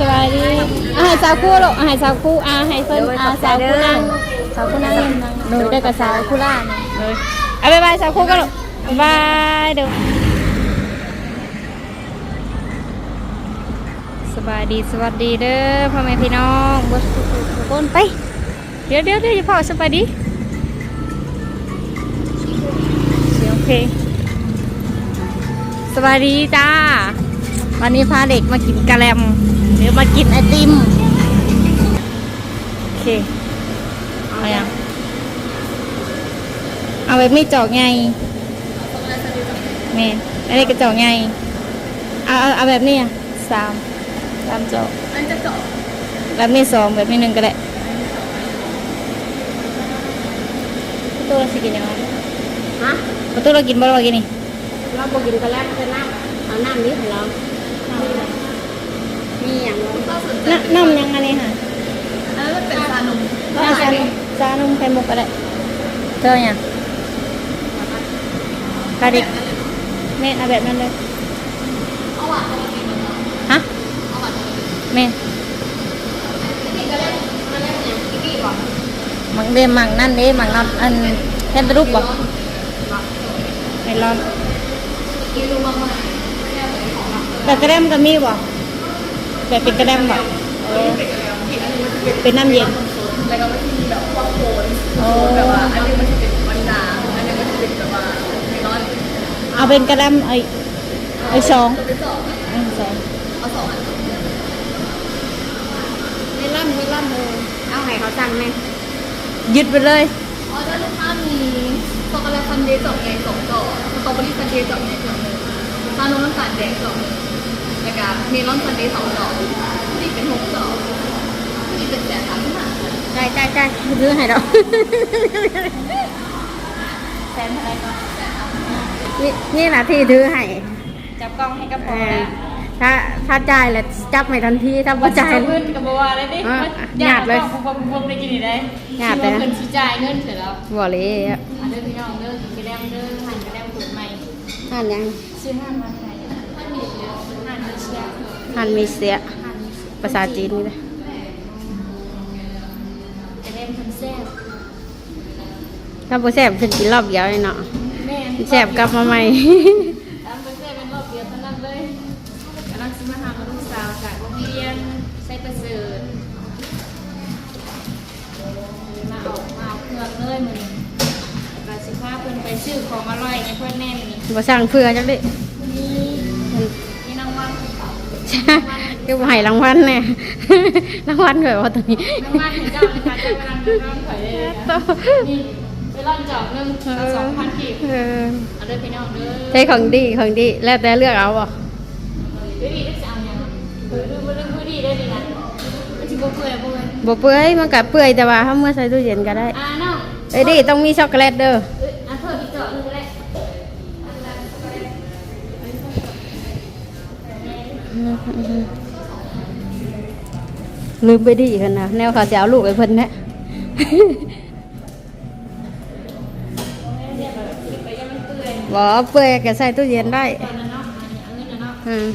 สบายดีอาหารสาวคู่ลูกอาหารสาวคู่อาให้เพิ่นอาสาวคู่นั่งสาวคู่นั่งหนูได้กับสาวคู่ล่างเลยเอาบายบายสาวคู่กันลูกบ๊ายบายเดี๋ยวสบายดีสวัสดีเด้อพ่อแม่พี่น้องบดทุกคนไป เดี๋ยวเดี๋ยวเดี๋ยวอย่าพอสบายดีเสียงเพลงสบายดีจ้า วันนี้พาเด็กมากินกะแลม หรือมากินไอติม โอเค เอาอย่างเอาแบบไม่จอกไงแม่อะไรกระจอกไงเอาเอาเอาแบบนี้อะสามสามจอกอันจะเจาะแบบนี้สองแบบนี้หนึ่งก็ได้ประตูเราสิกินยังไงฮะประตูเรากินบ่เรากินนี่เราบอกกินกันแล้วจะน้ำเอาน้ำนี้ของเรามีอย่างเรา น้ำน้ำยังอันนี้ค่ะเออเป็นชานมน้ำชานมชานมไข่มุกก็ได้เธอเนี่ยคาดิกแม่เอาแบบนั้นเลยเอาหวานเอาหวานกินมันเนาะฮะเอาหวานเอาหวานแม่กินกันแล้วมันแล้วอย่างกินกี่ก่อนมังเดมมังนั่นเด้มังนัดอันแทนตะรูปบ่ไม่ร้อนกินรู้บ้างไหมแบบกระเดมก็มีบ่ แบบเป็นกระเดมบ่เออเป็นน้ำเย็นแล้วก็ไม่กินแบบพวกโคนโอ้แบบว่าอันนี้มันจะเป็นวันดาอันนี้มันจะเป็นแบบว่าไม่ร้อนเอาเป็นกระเดมไอ้ไอ้สองตัวที่สองอันสองเอาสองอันไม่ล่ำไม่ล่ำเลยเอาไหนเขาสั่งไหมยึดไปเลยออเดอร์ลูกค้ามีช็อกโกแลตซันเดย์สองใหญ่สองจอสตรอเบอรี่ซันเดย์สองใหญ่สองเลยชานมน้ำตาลแดงสองเลย แล้วก็เมลอนซันเดย์สองจอที่เป็นหกจอที่เป็นแสนสามสิบห้าใช่ใช่ใช่ซื้อให้ดอกแสนอะไรก่อนนี่นี่นะที่ถือให้จับกล้องให้กระพเอออแล้วถ้าถ้าจ่ายแล้วจับไม่ทันทีถ้าบ่จ่ายเงินกับบัวเลยดิอะหยาดหยาดเลยพุ่งพุ่งได้กินได้หยาดเลยเงินชี้จ่ายเงินเสร็จแล้วบ่เลยอะอันเด้อพี่น้องเด้อกินกระแดมเด้อหั่นกระแดมขูดใหม่หันยังซื้อหั่นมาไทยหั่นมีเยอะหั่นมีเชีย ร์หันมีเสียหั่นมีเชียร์ภาษาจีนนี่นะกระแดมทำแซ่บถ้าบ่แซ่บขึ้นกินรอบเดียวเลยเนาะแม่แซ่บกลับมาใหม่ ตามไปแซ่บเป็นรอบเดียวเท่านั้นเลยกำลังซื้อมาหามาลูกสาวจากโรงเรียนไซประเสริฐมาออกมาเอาเครื่องเลยมือนี้เราสิพาเพิ่นไปซื้อของอร่อยในเพิ่นแน่มื้อนี้บ่สั่งเพื่อจังได๋ มีมีนางวัน ก็บ่ให้รางวัลแน่รางวัลแบบว่าตัวนี้นางวันเห็นเจ้าไหมคะจ้ากำลังนางวันถอยเลยนะนี่ไปร่อนจอกหนึงสองพันกีบเอาเด้อพี่น้องเด้อใช้ของดีของดีแล้วแต่เลือกเอาบ่ดูดีได้จะเอาอย่างเออดูมันเรื่องดูดีได้ดีนะมันจะบ่เปื่อยบ่เปื่อยบ่เปื่อยมันก็เปื่อยแต่ว่าถ้าเมื่อใส่ตู้เย็นก็ได้อ่าน้องเอ้ยดิต้องมีช็อกโกแลตเด้อ ลืมไปดิกันนะแนวเขาจะเอาลูกไอ้เพิ่นแนะไปยังมันเปื่อยบ่เปื่อยก็ใส่ตู้เย็นได้ตอนนั้นเนาะอันนี้เอาเงินน่ะเนาะอืม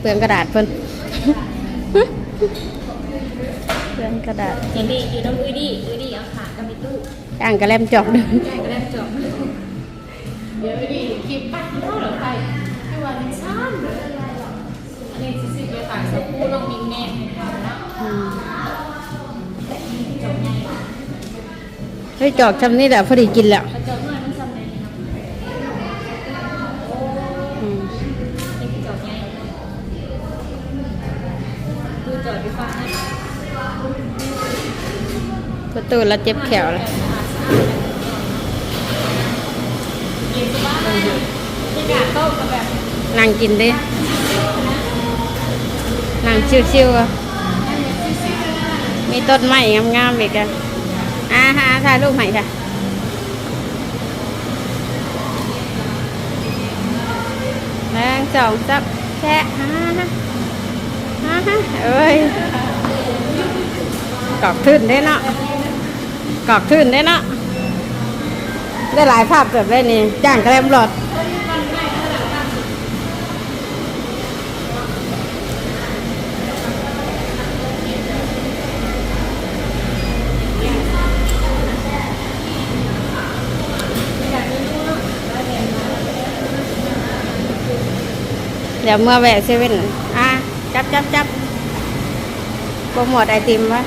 เปลืองกระดาษเพิ่นเปลืองกระดาษเห็นดีอยู่ต้องอุ้ยดีอุ้ยดีเอาขากับไปตู้อ่างกระแลมจอกเด้อใช่ก็ได้จบเดี๋ยวอุ้ยดีคลิปปั้นเท่าเหรอใครให้วันนี้ซ้ำเลยอันนี้สิสิไปฝากสักคู่ลงมินแม่เนาะอืมเฮ้ยจอกชำนี่แหละพอดีกินแล้วกระจกหน่อยมันซ้ำเลยนะครับอืมนี่คือจบไงดูจบดีกว่านะประตูแล้วเจ็บแขวแล้วเย็ นสบายบรรยากาศโต๊ะกับแบบนั่งกินดินั่งชิวๆอะมีต้นไม้งามๆอีกอะอ่าฮะถ่ายรูปใหม่ค่ะแรงสองซับแชะฮ่าฮะฮ่าฮะเอ้ยกอกทื่นได้เนาะกอกทื่นได้เนาะ ได้หลายภาพเกิดได้นี่จ้างแกรมรลอดเดี๋ยวเมื่อแวะเซเว่นอะ จับจับจับโปรโมทไอติมวะ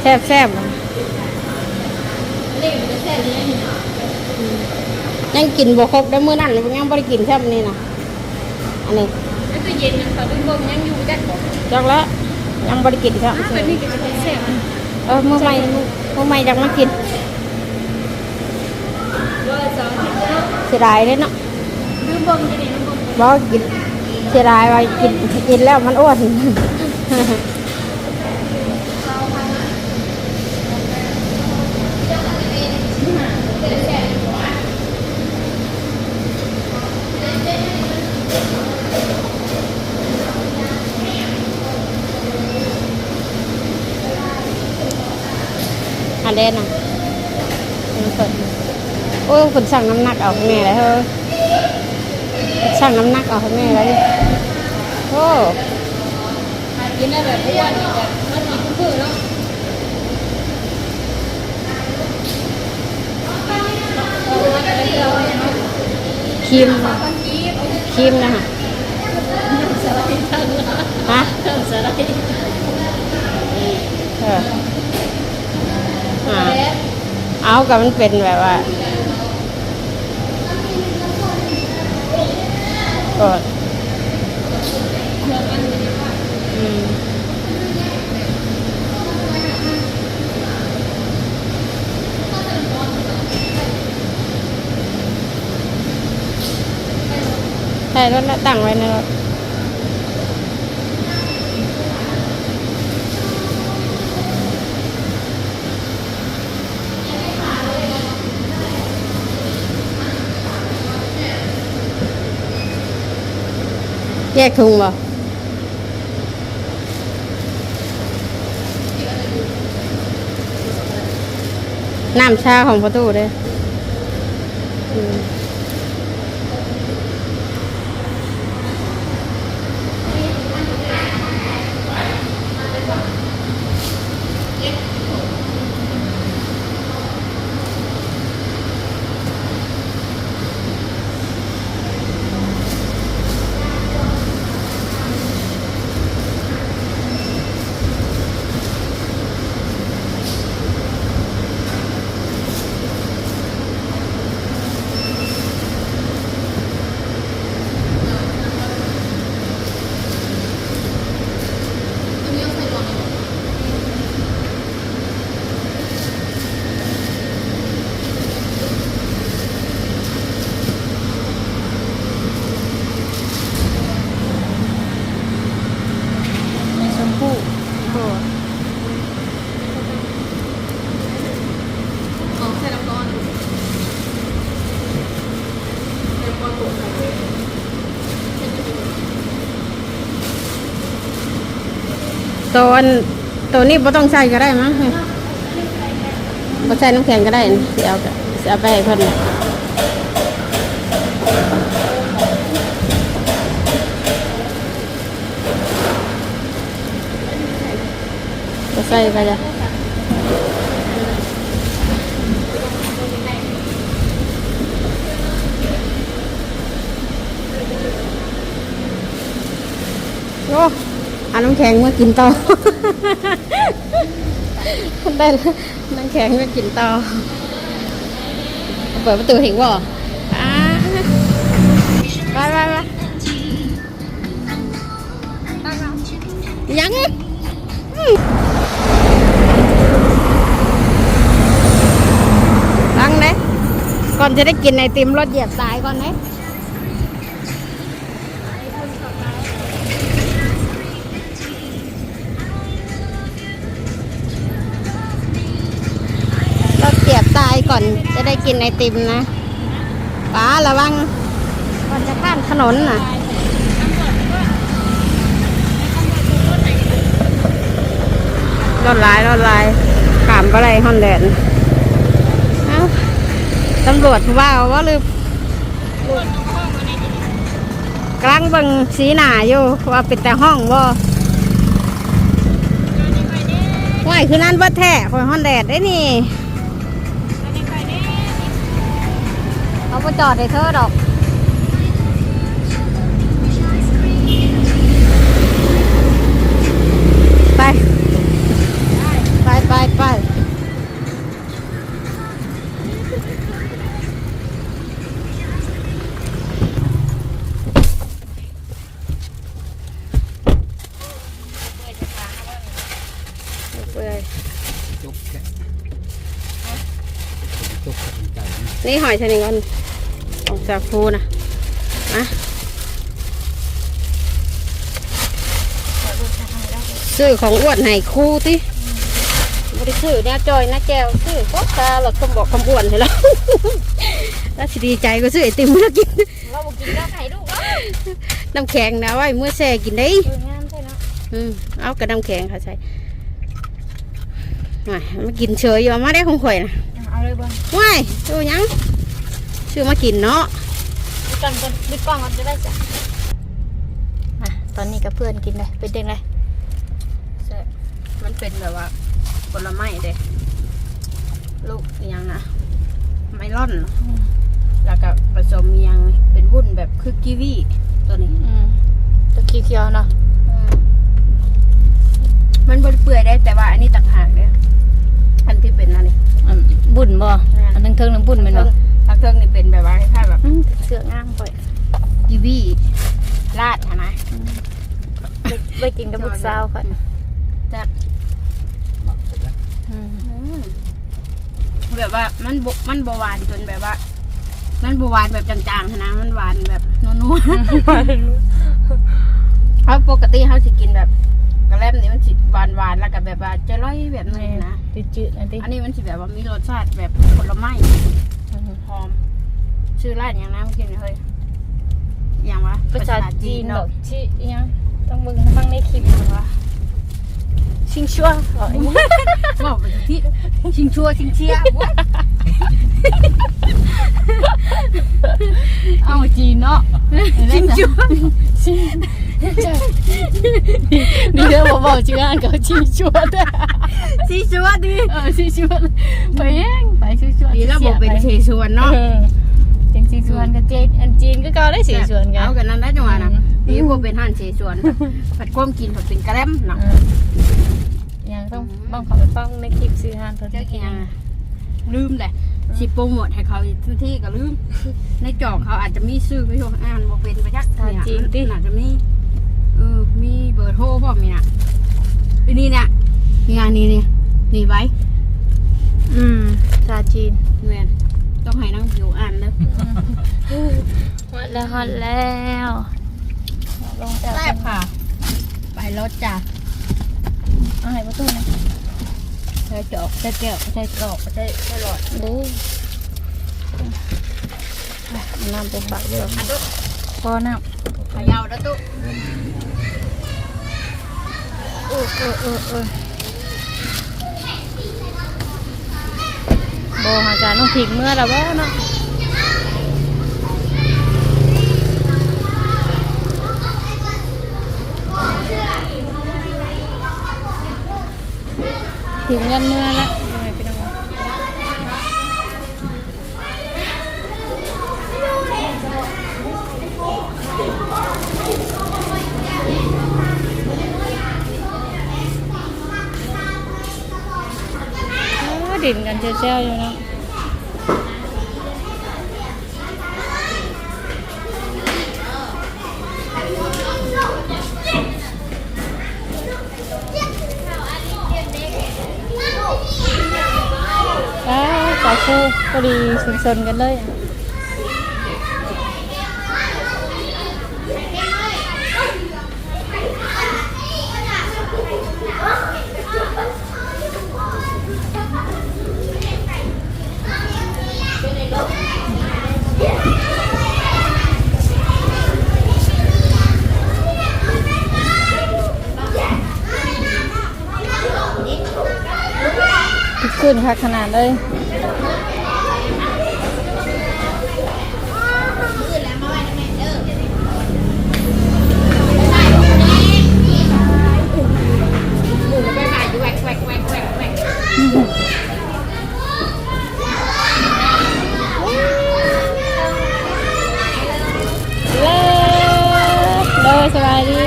แซ่บแซ่บ ยังกินบ่ครบได้มื้อนั้นยังบ่ได้กินแซ่บนี่นะอันนี้แล้วตัวเย็นยังเขาดึงลมยังอยู่ได้บอกจักแล้วยังบ่ได้กินแซ่บแบบนี้ก็จะแซ่บเออมื้อใหม่มื้อใหม่จักมากินว่าจะเสียดายเด้เนาะดึงลมจะนี่ดึงลมบ่กินเสียดายว่ากินกินแล้วมันอ้วน อันเด่นอะมันสด โอ้ยคุณสั่งน้ำหนักเอาให้แม่เลยเฮ้ยสั่งน้ำหนักเอาให้แม่เลยโอ้กินได้แบบอ้วนแบบมันกินพืชเนาะครีมครีมนะฮะฮะเติมสาระเอออ่าเอากับมันเป็นแบบว่า ก็อืมใช่รถแล้วตั้งไว้ในรถ แยกถุงบ่น้ำชาของประตูเด้ออืมชมพู่โอ้ อ๋อใส่น้ำร้อนเดี๋ยวพอตัวใส่ ตัวอันตัวนี้บ่ต้องใส่ก็ได้มั้งบ่ใส่น้ำแข็งก็ได้สิเอาก็สิเอาไปให้เพิ่นน่ะบ่ใส่ไปจ้ะโอ้ เอาน้ำแข็งมากินต่อ ได้แล้น้ำแข็งมากินต่อ เปิดประตูเห็นบ่ไปไปไปยังตั้งเลยก่อนจะได้กินไอติมรถเหยียบตายก่อนเลยรถเหยี ตายก่อนจะได้กินไอติมนะป้าระวังก่อนจะข้ามถนนน่ะรถลายรถลายขามอะไรฮอนแลนด์เอ้าตำรวจว่าว่าลืมกลังบิ่งสีหนาอยู่ว่าเป็นแต่ห้องบ่ว่ายคือนั่นบ่แท้คอยฮอนแดดได้นี่ ก็จอดในเธอหรอกไปไปไปไปนี่หอยชนิดกัน ออกจากฟูนะมาซื้อของอ้วนให้ครูติบริซื้อเนี่ยจอยนะแก้วซื้อก็ตาหลอดคำบอกคำอ้วนให้แล้วแล้วสิดีใจก็ซื้อไอติมมากินเราบอกกินแล้วไข่ลูกเนาะน้ำแข็งนะไว้เมื่อแช่กินได้เอองามใช่เนาะอืมเอากระน้ำแข็งค่ะใส่มามากินเฉยอยู่มาได้ของข่อยนะเอาเลยบ้างว้ายดูหยัง ชื่อมากินเนาะดูก่อนก่อนดูกล้องก่อนจะได้จ้ะอะตอนนี้กับเพื่อนกินเลยเป็นยังไงใช่มันเป็นแบบว่าผลไม้เด้ลูกอิหยังนะไมลอนเนาะแล้วก็ผสมอิหยังเป็นวุ้นแบบคือกีวีตัวนี้อืมตัวเขียวๆเนาะมันบดเปื่อยได้แต่ว่าอันนี้ต่างหากเนี่ยอันที่เป็นอันนี้อันบุญบ่แม่นอันนึงเทิงนึงบุญแมันบ่ทัก เทิงนี่เป็นแบบว่าคล้ายๆแบบอืมเสื้องามก่อยกีวีราดอะนะ ไปไปกินกับบุกสาวค่ะแต่อืมแบบว่ามันบมันบหวานจนแบบว่า มันบหวานแบบจางๆนะมันหวานแบบนัวๆเขาปกติเขาสิกินแบบกระแลมนี่มันสิหวานหวานๆแล้วก็แบบว่าจะร่อยแบบนี้นะจืดๆอันนี้อันนี้มันสิแบบว่ามีรสชาติแบบผลไม้ หอมชื่อร้านอย่างนะเมื่อกี้นี่เฮ้ยอย่างวะภาษาจีนดเนาะอกชิอิหยังต้องเบิ่งฟังในคลิปว่าชิงชัวเหรอบอกไปที่ชิงชัวชิงเชียว้ยเอาจีนเนาะชิงชัวชิง นี่เด้อบ่บอกชื่ออ่านก็ชิงชัวเด้อชิงชัวดีเออชิงชัวไปเองไปชิงชัวดีแล้วบอกเป็นเชชวนเนาะเนาะจังชิงชวนกับเจนอันจีนก็เก่าได้สิชวนกันเอากันนั้นได้จังหวะนะอืมดีพวกเป็นห่านเชชวนผัดก้มกินผัดเป็นกระแลมเนาะอืมยังต้องบ้องขอไปฟังในคลิปซื้อหานเพิ่นเจ้าเกียงลืมเลยสิโปรโมทให้เขาอีกทุกที่ก็ลืมในจองเขาอาจจะมีซื้อไม่ถูกอ่านบอกเป็นประยักษ์เนี่ยมันอาจจะมีเออ มีเบอร์โทรพ่อมีน่ะอันนี้เนี่ยงานนี้เนี่ยนี่ไว้ อืมชาจีนแม่นต้องให้นั่งอยู่อ่านเด้อฮอดแล้วฮอดแล้วลงจากแซ่บค่ะ ไปรถจ้ะเอาให้ประตูนะใช้จอกใช้แก้วใช้จอกใช้ใช้หลอดเด้น้ำไปฝากเจ้าอะตุ๊พอน้ขยาวแล้วตุ๊ำเออเออเออเออโบหาการต้องผิงเมื่อแล้วบ่เนาะถึงเงินเมื่อแล้วยังไงพี่น้องวะโอ้ ดินกันเจ้าๆอยู่นะอ้าวสาวคู่พอดีสนๆกันเลย ขึ้นค่ะขนาดเลยไปบ่ายอยู่แหวกแหวกแหวกแหวกแหวกเลยเลยสบายดี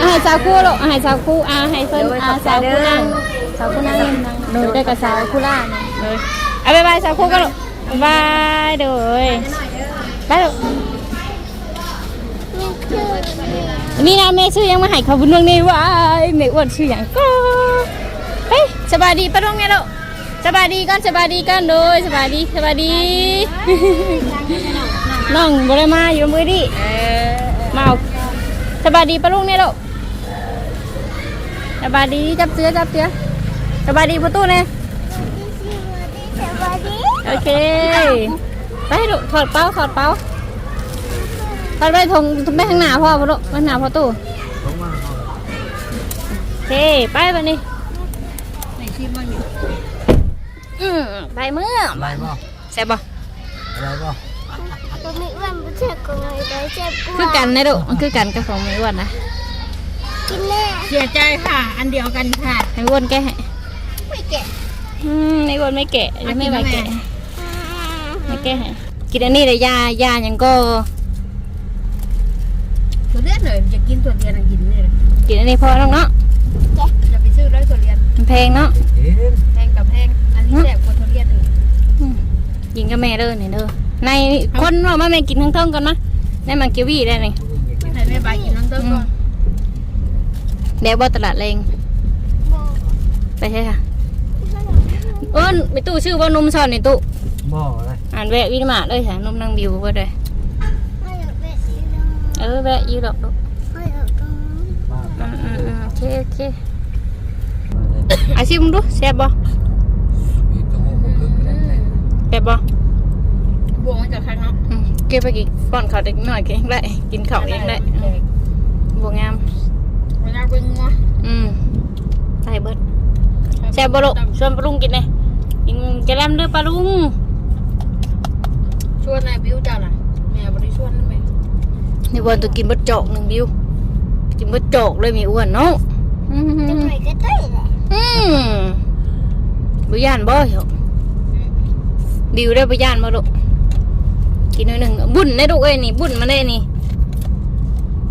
อาหารสาวคู่ลูกอาหารสาวคู่อาให้เพิ่นอาสาวคู่นั่งสาวคู่นั่งนั่ง โดยได้กับสาวคู่ล่านี่เลยเอาบายบายสาวคู่กันลูกบายเด้อไปลูกนี่นะแม่ชื่อยังมาให้เขาบุญเรื่องนี้ว้ายแม่อ้วนชื่ออย่างก็เฮ้ยสบายดีปะลุงไงลูกสบายดีกันสบายดีกันโดยสบายดีสบายดีน้องบ่ได้มาอยู่มือดิเออมาเอาสบายดีปะลุงเนี่ยลูกสบายดีจับเสือจับเสือ สบายดีประตูเนี่ยโอเค ไปลูกถอดเป้าถอดเป้าถอดไปทงไปข้างหน้าพ่อพ่อลูกไปข้างหน้าพ่อตู้โอเค ไปไปนี่ในชีพมันอยู่อืมไปเมื่ออะไรบ่แซ่บบ่อะไรบ่ตัวไม่อ้วนไม่เจ็บกว่าไงแต่เจ็บกคือว่ากันนะลูกมันคือกันกับของไม่อ้วนนะกินแน่เสียใจค่ะ อันเดียวกันค่ะให้อ้วนแก้ให้ ไม่แกะอืมไม่อ้วนไม่แกะยังไม่มาแกะอืมไม่แก้ให้กินอันนี้เลยยายายังก็ตัวเลียนเลยอยากกินตัวเลียนอะกินเลยกินอันนี้พอแล้วเนาะอย่าไปซื้อเลยตัวเลียนมันแพงเนาะเห็นแพงกับแพงอันนี้แสบกว่าตัวเลียนอีกอืมกินกับแม่เด้อนี่เด้อในคนว่ามาแม่กินทั้งเท่งกันนะในมันเกียววี่ได้นี่ให้แม่ใบกินน้ำเต้าก่อนเดี๋ยวบ่ตลาดแรงไปใช่ค่ะ เอิ้นไปตู้ชื่อว่านมซอนในตู้บ่อะไรอ่านแวะวินมาเลยค่ะนมนางบิวก็ได้ไม่อยากเป็นสีดำเออแวะอยืดดอกลูกไม่อยากเป็นบ้าอืมอืมอืมโอเคโอเคอาชิมดูแซ่บบ่มีตัวหูคึกกันได้แซ่บบ่บวงมาจากใครครับอืมเก็บไปกินป้อนข้าวเด็กน้อยกินเองได้ กินข้าวเองได้อืมบ่งาม เวลาเป็นงัวอืมใส่เบิดแซ่บบ่ลูกชวนปลาลุงกินเลย กินแกะแลมเด้อปลาลุง ชวนนายบิวจ้าล่ะแม่บริชวนนั่นไหมในวันตัวกินเบิดจอกหนึ่งบิว กินเบิดจอกเลยมีอ้วนเนาะอืมจะไหนก็ได้แหละอืมบุย่านบ่เหรอบิวได้บุย่านบ่ลูกกินหน่อยหนึ่งบุญได้ลูกเอ้ยนี่ บุญมาได้นี่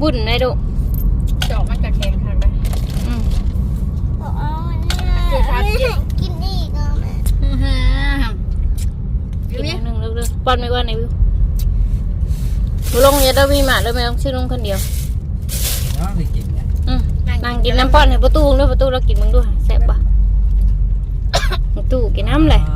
บุญได้ลูก จอกมันจะแข็งทานไป อืม บอกเอาเนี่ยกินอีกอะแม่ อื้อหือบิ กิวนหนี่น่อยหนึ่งเร็วๆป้อนไม่ว่าในบิวบุลงเนี่ยเด้อมีหมาเด้อไม่ต้องชื่อลุงคนเดียวเนาะได้กินไงอืมนั่งกินน้ำป้อนให้ประตูด้วยประตูแล้วกินมึงด้วยแซ่บปะประตูกินน้ำเลยอ้าว